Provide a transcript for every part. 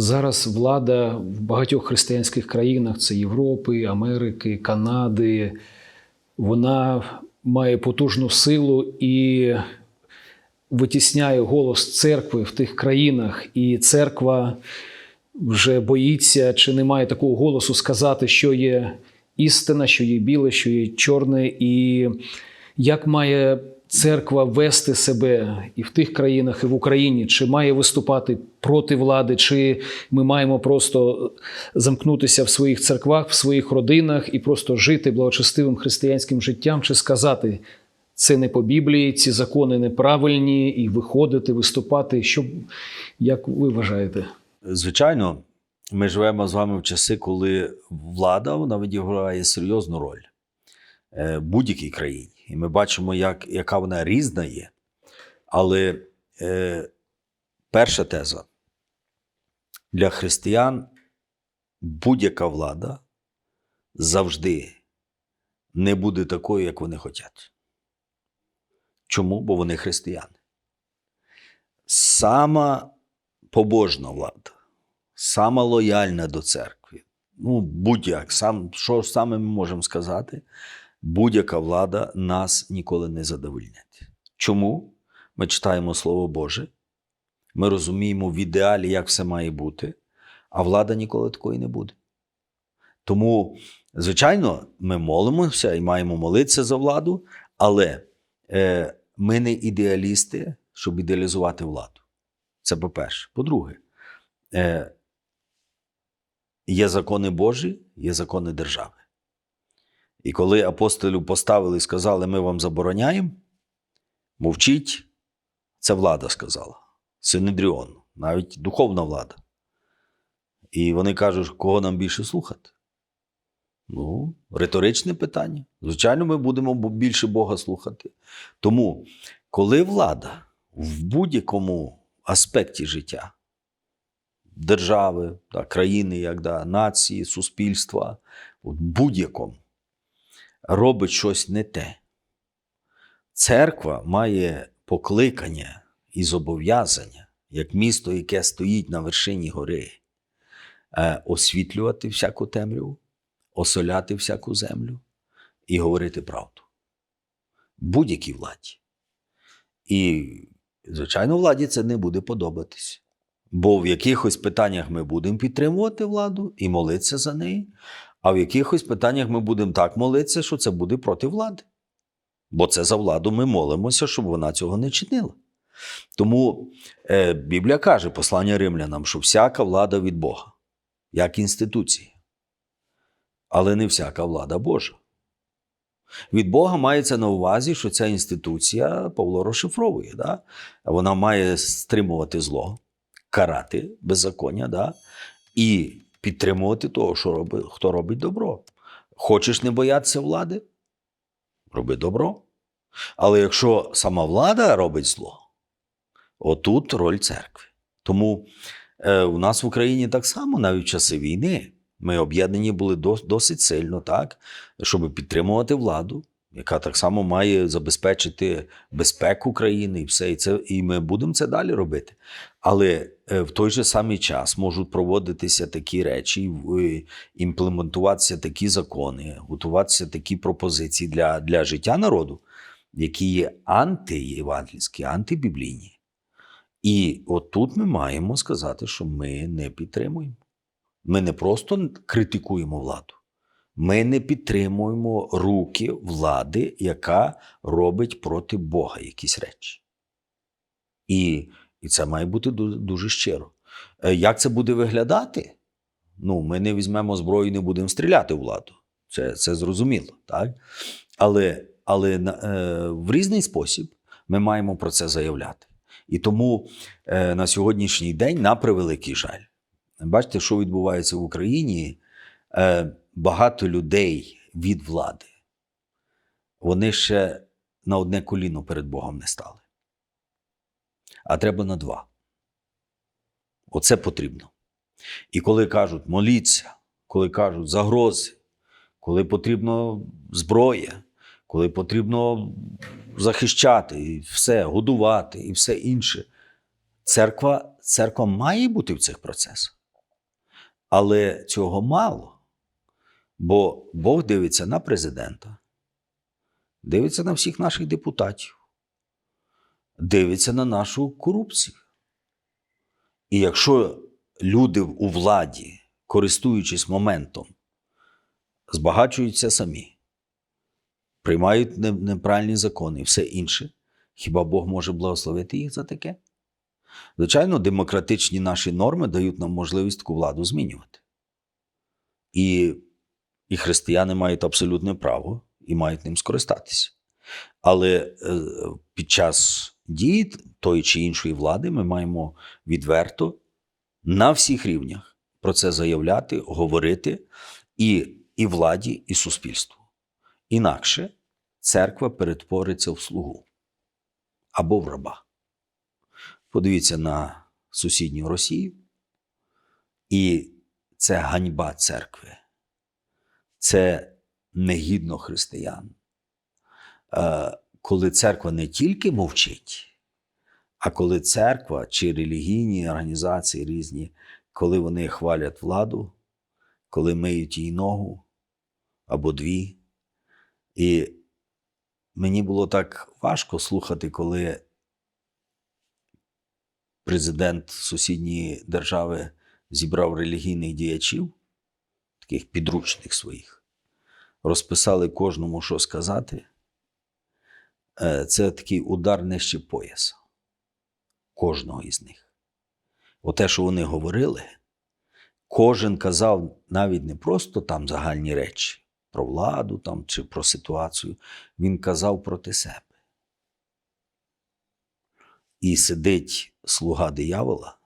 Зараз влада в багатьох християнських країнах це Європи, Америки, Канади. Вона має потужну силу і витісняє голос церкви в тих країнах, і церква вже боїться чи не має такого голосу сказати, що є істина, що є біле, що є чорне, і як має церква вести себе і в тих країнах, і в Україні, чи має виступати проти влади, чи ми маємо просто замкнутися в своїх церквах, в своїх родинах і просто жити благочестивим християнським життям, чи сказати. Це не по Біблії, ці закони неправильні, і виходити, виступати. Що, як ви вважаєте? Звичайно, ми живемо з вами в часи, коли влада вона відіграє серйозну роль будь-якій країні. І ми бачимо, як, яка вона різна є. Але е, перша теза для християн будь-яка влада завжди не буде такою, як вони хочуть. Чому? Бо вони християни. Сама побожна влада, сама лояльна до церкви. Ну, будь-як, сам, що саме ми можемо сказати? Будь-яка влада нас ніколи не задовольнять. Чому? Ми читаємо Слово Боже, ми розуміємо в ідеалі, як все має бути, а влада ніколи такої не буде. Тому, звичайно, ми молимося і маємо молитися за владу, але е, ми не ідеалісти, щоб ідеалізувати владу. Це по-перше. По-друге, е, є закони Божі, є закони держави. І коли апостолів поставили і сказали, ми вам забороняємо, мовчіть, це влада сказала. Синедріон, навіть духовна влада. І вони кажуть, кого нам більше слухати? Ну, риторичне питання. Звичайно, ми будемо більше Бога слухати. Тому, коли влада в будь-якому аспекті життя держави, да, країни, як да, нації, суспільства, от будь-якому робить щось не те, церква має покликання і зобов'язання, як місто, яке стоїть на вершині гори, е, освітлювати всяку темряву, осоляти всяку землю і говорити правду. Будь-якій владі. І, звичайно, владі це не буде подобатись. Бо в якихось питаннях ми будемо підтримувати владу і молитися за неї, а в якихось питаннях ми будемо так молитися, що це буде проти влади. Бо це за владу ми молимося, щоб вона цього не чинила. Тому е, Біблія каже, послання римлянам, що всяка влада від Бога, як інституція. Але не всяка влада Божа. Від Бога мається на увазі, що ця інституція Павло розшифровує. Да? Вона має стримувати зло, карати беззаконня, да? і підтримувати того, що робить, хто робить добро. Хочеш не боятися влади? Роби добро. Але якщо сама влада робить зло, отут роль церкви. Тому е, у нас в Україні так само, навіть в часи війни, ми об'єднані були дос- досить сильно, так, щоб підтримувати владу, яка так само має забезпечити безпеку країни і все. І, це, і ми будемо це далі робити. Але е, в той же самий час можуть проводитися такі речі, в- імплементуватися такі закони, готуватися такі пропозиції для, для життя народу, які є антиєвангельські, антибіблійні. І отут ми маємо сказати, що ми не підтримуємо. Ми не просто критикуємо владу, ми не підтримуємо руки влади, яка робить проти Бога якісь речі. І, і це має бути дуже щиро. Е, Як це буде виглядати? Ну, ми не візьмемо зброю і не будемо стріляти в владу. Це, це зрозуміло, так? Але, але е, в різний спосіб ми маємо про це заявляти. І тому е, на сьогоднішній день, на превеликий жаль, бачите, що відбувається в Україні. Е, багато людей від влади, вони ще на одне коліно перед Богом не стали. А треба на два. Оце потрібно. І коли кажуть моліться, коли кажуть загрози, коли потрібно зброя, коли потрібно захищати і все, годувати і все інше. Церква, церква має бути в цих процесах. Але цього мало. Бо Бог дивиться на президента, дивиться на всіх наших депутатів, дивиться на нашу корупцію. І якщо люди у владі, користуючись моментом, збагачуються самі, приймають не- неправильні закони і все інше, хіба Бог може благословити їх за таке? Звичайно, демократичні наші норми дають нам можливість таку владу змінювати. І, і християни мають абсолютне право і мають ним скористатися. Але е, під час дії тої чи іншої влади ми маємо відверто на всіх рівнях про це заявляти, говорити і, і владі, і суспільству. Інакше церква перетвориться в слугу або в раба. Подивіться на сусідню Росію, і це ганьба церкви. Це негідно християн. Е, Коли церква не тільки мовчить, а коли церква чи релігійні організації різні, коли вони хвалять владу, коли миють їй ногу або дві. І мені було так важко слухати, коли президент сусідньої держави зібрав релігійних діячів, таких підручних своїх, розписали кожному, що сказати. Е, Це такий удар нижче пояса кожного із них. Оте, що вони говорили, кожен казав навіть не просто там загальні речі про владу там, чи про ситуацію, він казав проти себе. І сидить слуга диявола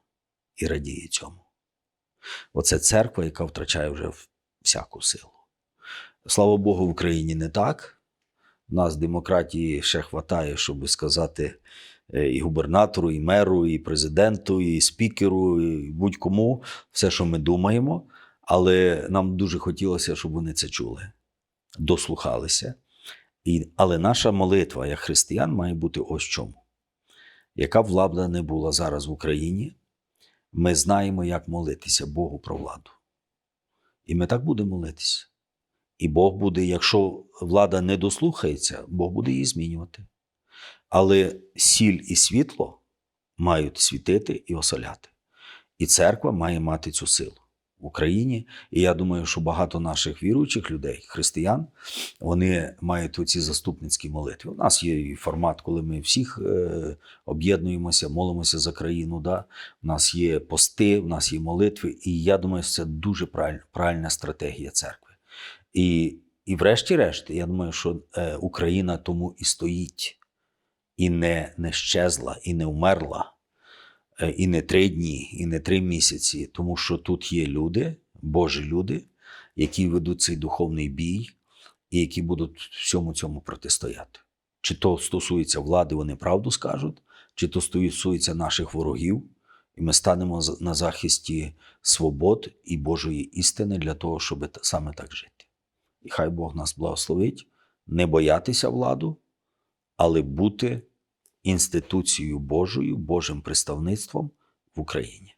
і радіє цьому. Оце церква, яка втрачає вже всяку силу. Слава Богу, в Україні не так. Нас демократії ще хватає, щоб сказати е, і губернатору, і меру, і президенту, і спікеру, і будь-кому все, що ми думаємо. Але нам дуже хотілося, щоб вони це чули, дослухалися. І, але наша молитва як християн має бути ось чому. Яка влада не була зараз в Україні, ми знаємо, як молитися Богу про владу. І ми так будемо молитися. І Бог буде, якщо влада не дослухається, Бог буде її змінювати. Але сіль і світло мають світити і осоляти. І церква має мати цю силу в Україні. І я думаю, що багато наших віруючих людей, християн, вони мають оці заступницькі молитви. У нас є і формат, коли ми всіх е, об'єднуємося, молимося за країну. Да? У нас є пости, у нас є молитви. І я думаю, що це дуже правиль, правильна стратегія церкви. І, і врешті-решт, я думаю, що е, Україна тому і стоїть, і не, не щезла, і не вмерла, е, і не три дні, і не три місяці, тому що тут є люди, Божі люди, які ведуть цей духовний бій, і які будуть всьому цьому протистояти. Чи то стосується влади, вони правду скажуть, чи то стосується наших ворогів, і ми станемо на захисті свобод і Божої істини для того, щоб саме так жити. І хай Бог нас благословить, не боятися владу, але бути інституцією Божою, Божим представництвом в Україні.